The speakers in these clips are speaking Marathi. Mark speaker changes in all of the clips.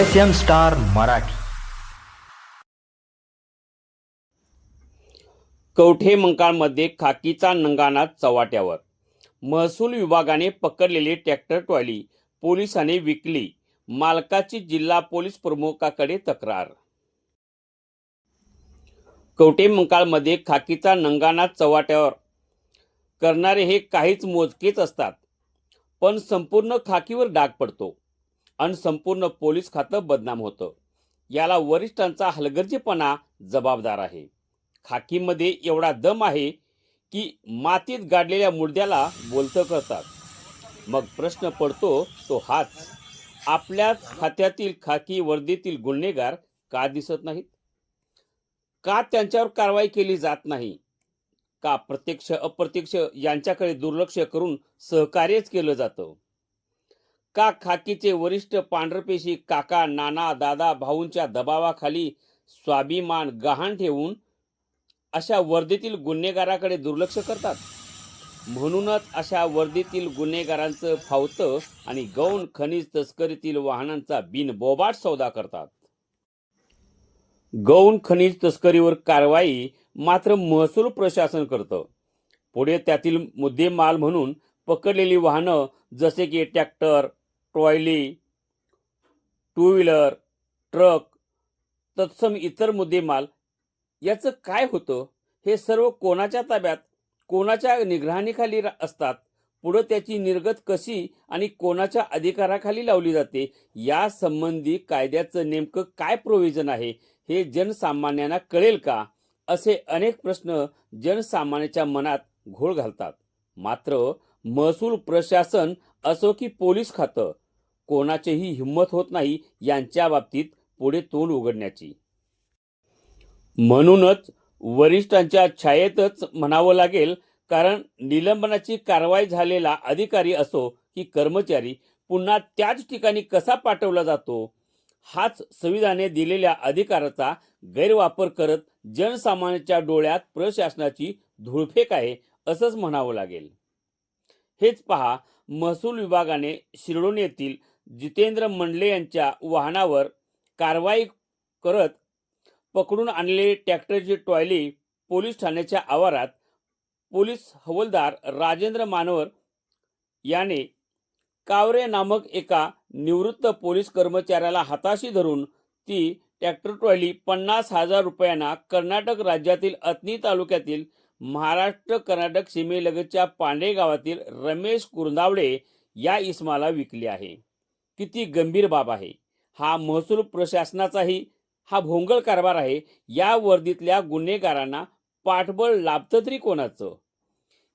Speaker 1: S M Star Marathi
Speaker 2: Kavathe मंकाळमध्ये खाकीचा नंगाना चव्हाट्यावर. महसूल विभागाने पकडलेली ट्रॅक्टर ट्रॉली पोलिसांनी विकली. मालकाची जिल्हा पोलीस प्रमुखाकडे तक्रार. कवठे मंकाळमध्ये खाकीचा नंगाना चव्हाट्यावर. करणारे हे काहीच मोजकेच असतात. पण संपूर्ण खाकीवर डाग पडतो. आणि संपूर्ण पोलीस खातं बदनाम होतं. याला वरिष्ठांचा हलगर्जीपणा जबाबदार आहे. खाकीमध्ये एवढा दम आहे की मातीत गाडलेल्या मुर्द्याला बोलतं करतात. मग प्रश्न पडतो तो हाच आपल्याच खात्यातील खाकी वर्दीतील गुन्हेगार का दिसत नाहीत? का त्यांच्यावर कारवाई केली जात नाही? का प्रत्यक्ष अप्रत्यक्ष यांच्याकडे दुर्लक्ष करून सहकार्यच केलं जातं? का खाकीचे वरिष्ठ पांढरपेशी काका नाना दादा भाऊंच्या दबावाखाली स्वाभिमान गहाण ठेवून अशा वर्दीतील गुन्हेगाराकडे दुर्लक्ष करतात? म्हणूनच अशा वर्दीतील गुन्हेगारांचं फावतं आणि गौण खनिज तस्करीतील वाहनांचा बिनबोबाट सौदा करतात. गौण खनिज तस्करीवर कारवाई मात्र महसूल प्रशासन करतं. पुढे त्यातील मुद्देमाल म्हणून पकडलेली वाहनं जसे की tractor trolley two wheeler truck तत्सम इतर मुद्देमाल याचं काय होतं? हे सर्व कोणाच्या ताब्यात? कोणाच्या निगराणीखाली असतात? पुढं त्याची निर्गत कशी आणि कोणाच्या अधिकाराखाली लावली जाते? या संबंधी कायद्याचं नेमकं काय प्रोव्हिजन आहे? हे जनसामान्यांना कळेल का? असे अनेक प्रश्न जनसामान्याच्या मनात घोळ घालतात. मात्र महसूल प्रशासन असो की पोलीस खातं कोणाचीही हिंमत होत नाही यांच्या बाबतीत पुढे तोंड उघडण्याची. म्हणूनच वरिष्ठांच्या छायेतच म्हणावं लागेल कारण निलंबनाची कारवाई झालेला अधिकारी असो की कर्मचारी पुन्हा त्याच ठिकाणी कसा पाठवला जातो? हाच संविधाने दिलेल्या अधिकाराचा गैरवापर करत जनसामान्याच्या डोळ्यात प्रशासनाची धुळफेक आहे असंच म्हणावं लागेल. हेच पहा महसूल विभागाने शिरडोन येथील जितेंद्र मंडले यांच्या वाहनावर कारवाई करत पकडून आणलेली ट्रॅक्टरची टॉयली पोलीस ठाण्याच्या आवारात पोलीस हवलदार राजेंद्र मानवर याने कावरे नामक एका निवृत्त पोलीस कर्मचाऱ्याला हाताशी धरून ती ट्रॅक्टर ट्रॉली पन्नास हजार रुपयांना कर्नाटक राज्यातील अतनी तालुक्यातील महाराष्ट्र कर्नाटक सीमेलगतच्या पांडे गावातील रमेश कुरंदावडे या इसमाला विकली आहे. किती गंभीर बाब आहे. हा महसूल प्रशासनाचाही हा भोंगळ कारभार आहे. या वर्दीतल्या गुन्हेगारांना पाठबळ लाभतं तरी कोणाचं?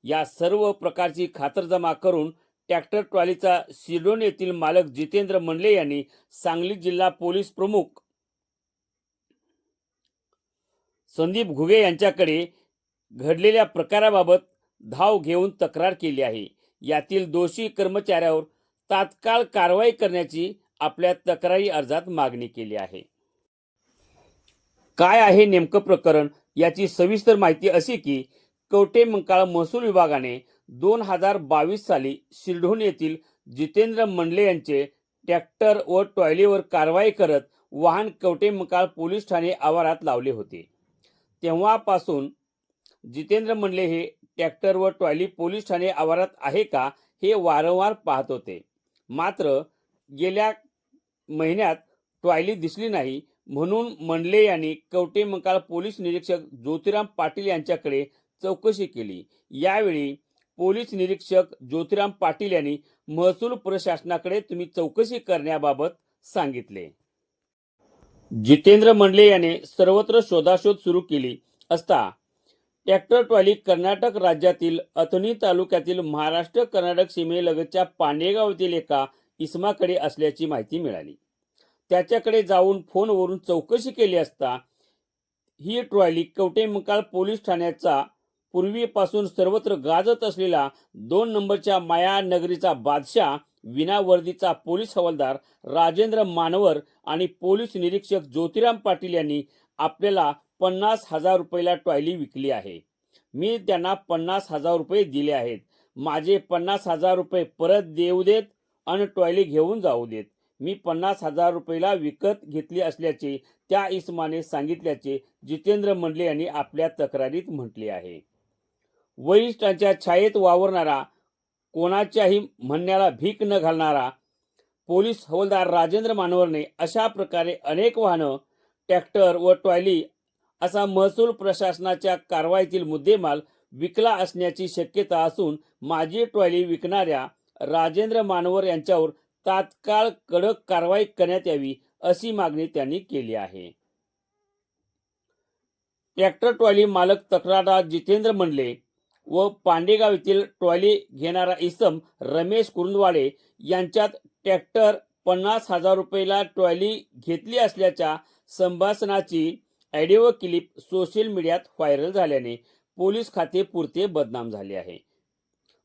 Speaker 2: या सर्व प्रकारची खातरजमा करून ट्रॅक्टर ट्रॉलीचा सिडोन येथील मालक जितेंद्र मंडले यांनी सांगली जिल्हा पोलीस प्रमुख संदीप घुगे यांच्याकडे घडलेल्या प्रकाराबाबत धाव घेऊन तक्रार केली आहे. यातील दोषी कर्मचाऱ्यावर तात्काळ कारवाई करण्याची आपल्या तक्रारी अर्जात मागणी केली आहे. काय आहे नेमकं प्रकरण? याची सविस्तर माहिती अशी की कवटे मंकाळ महसूल विभागाने दोन हजार बावीस साली शिरढोण येथील जितेंद्र मंडले यांचे ट्रॅक्टर व टॉयलीवर कारवाई करत वाहन कवटे मंकाळ पोलीस ठाणे आवारात लावले होते. तेव्हापासून जितेंद्र मंडले हे ट्रॅक्टर व टॉयली पोलीस ठाणे आवारात आहे का हे वारंवार पाहत होते. मात्र गेल्या महिन्यात टॉयली दिसली नाही म्हणून मंडले यांनी कवटे पोलीस निरीक्षक ज्योतिराम पाटील यांच्याकडे चौकशी केली. यावेळी पोलीस निरीक्षक ज्योतिराम पाटील यांनी महसूल प्रशासनाकडे तुम्ही चौकशी करण्याबाबत सांगितले. जितेंद्र मंडले याने सर्वत्र शोधाशोध सुरू केली असता ट्रॅक्टर ट्रॉली कर्नाटक राज्यातील अथणी तालुक्यातील महाराष्ट्र कर्नाटक सीमेलगतच्या पांडेगाव येथील एका इसमाकडे असल्याची माहिती मिळाली. त्याच्याकडे जाऊन फोनवरून चौकशी केली असता ही ट्रॉली कवटेमकाळ पोलीस ठाण्याचा पूर्वीपासून सर्वत्र गाजत असलेला दोन नंबरच्या माया नगरीचा बादशाह विनावर्दीचा पोलीस हवालदार राजेंद्र मानवर आणि पोलीस निरीक्षक ज्योतिराम पाटील यांनी आपल्याला पन्नास हजार रुपयाला टॉयली विकली आहे. मी त्यांना पन्नास हजार रुपये दिले आहेत. माझे पन्नास हजार रुपये परत देऊ देत आणि टॉयली घेऊन जाऊ देत. मी पन्नास हजार रुपयाला विकत घेतली असल्याचे त्या इसमाने सांगितल्याचे जितेंद्र मंडले यांनी आपल्या तक्रारीत म्हटले आहे. वरिष्ठांच्या छायेत वावरणारा कोणाच्याही म्हणण्याला भीक न घालणारा पोलीस हवालदार राजेंद्र मानवरने अशा प्रकारे अनेक वाहनं ट्रॅक्टर व टॉयली असा महसूल प्रशासनाच्या कारवाईतील मुद्देमाल विकला असण्याची शक्यता असून माजी ट्रॉली विकणाऱ्या राजेंद्र मानवर यांच्यावर तात्काळ कडक कारवाई करण्यात यावी अशी मागणी त्यांनी केली आहे. ट्रॅक्टर ट्रॉली मालक तक्रारदार जितेंद्र मंडले व पांडेगाव येथील ट्रॉली घेणारा इसम रमेश कुरुंदवाडे यांच्यात ट्रॅक्टर पन्नास हजार रुपयेला ट्रॉली घेतली असल्याच्या संभाषणाची ऑडिओ क्लिप सोशल मीडियात व्हायरल झाल्याने पोलीस खाते पुरते बदनाम झाले आहे.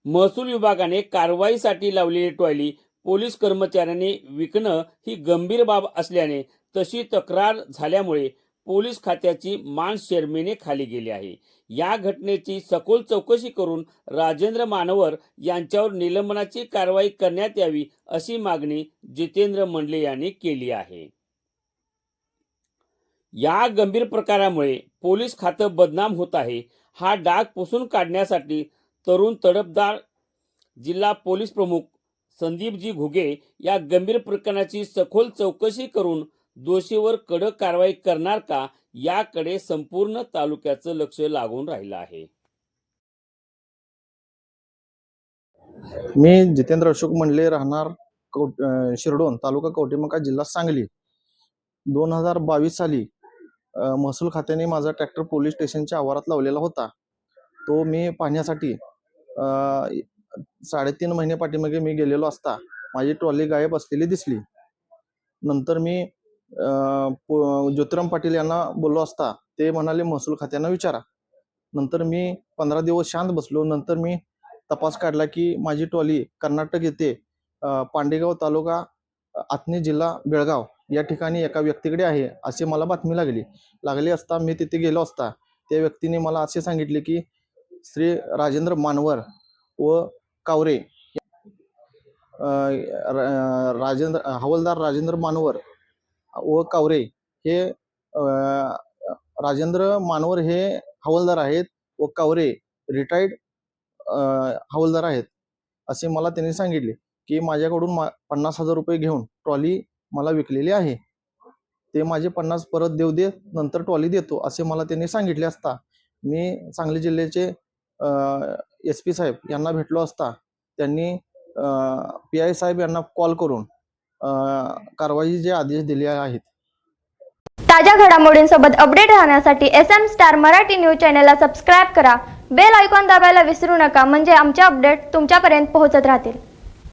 Speaker 2: महसूल विभागाने कारवाईसाठी लावलेली टॉयली पोलीस कर्मचाऱ्यांनी विकणं ही गंभीर बाब असल्याने तशी तक्रार झाल्यामुळे पोलीस खात्याची मान शर्मेने खाली गेली आहे. या घटनेची सखोल चौकशी करून राजेंद्र मानवर यांच्यावर निलंबनाची कारवाई करण्यात यावी अशी मागणी जितेंद्र मंडले यांनी केली आहे. या गंभीर प्रकारामुळे पोलीस खातं बदनाम होत आहे. हा डाग पुसून काढण्यासाठी तरुण तडफदार जिल्हा पोलीस प्रमुख संदीपजी घुगे या गंभीर प्रकरणाची सखोल चौकशी करून दोषीवर कडक कारवाई करणार का याकडे संपूर्ण तालुक्याचं लक्ष लागून राहिलं आहे.
Speaker 3: मी जितेंद्र अशोक म्हणले राहणार कौट शिरडोन तालुका कवटेमका जिल्हा सांगली. दोन हजार बावीस साली महसूल खात्याने माझा ट्रॅक्टर पोलीस स्टेशनच्या आवारात लावलेला होता. तो मी पाहण्यासाठी साडेतीन महिने पाठीमागे मी गेलेलो असता माझी ट्रॉली गायब असलेली दिसली. नंतर मी ज्योतिराम पाटील यांना बोललो असता ते म्हणाले महसूल खात्यानं विचारा. नंतर मी पंधरा दिवस शांत बसलो. नंतर मी तपास काढला की माझी ट्रॉली कर्नाटक येथे पांडेगाव तालुका आत्नी जिल्हा बेळगाव. या ठिकाणी एका व्यक्तीकडे आहे असे मला बातमी लागली. लागली असता मी तिथे गेलो असता त्या व्यक्तीने मला असे सांगितले की श्री राजेंद्र मानवर व कावरे राजेंद्र हवालदार राजेंद्र मानवर व कावरे हे राजेंद्र मानवर हे हवालदार आहेत व कावरे रिटायर्ड हवलदार हवालदार आहेत असे मला त्यांनी सांगितले की माझ्याकडून मा पन्नास हजार रुपये घेऊन ट्रॉली मला विकलेली आहे. ते माझे पन्नास परत देऊ दे नंतर ट्रॉली देतो असे मला त्यांनी सांगितले असता. मी सांगली जिल्ह्याचे एस पी साहेब यांना भेटलो असता. त्यांनी पी आय साहेब यांना कॉल करून कारवाईचे आदेश दिले आहेत.
Speaker 4: ताज्या घडामोडींसोबत अपडेट राहण्यासाठी S M Star Marathi news चॅनलला सबस्क्राईब करा. बेल आयकॉन दाबायला विसरू नका म्हणजे आमचे अपडेट तुमच्यापर्यंत पोहोचत राहतील.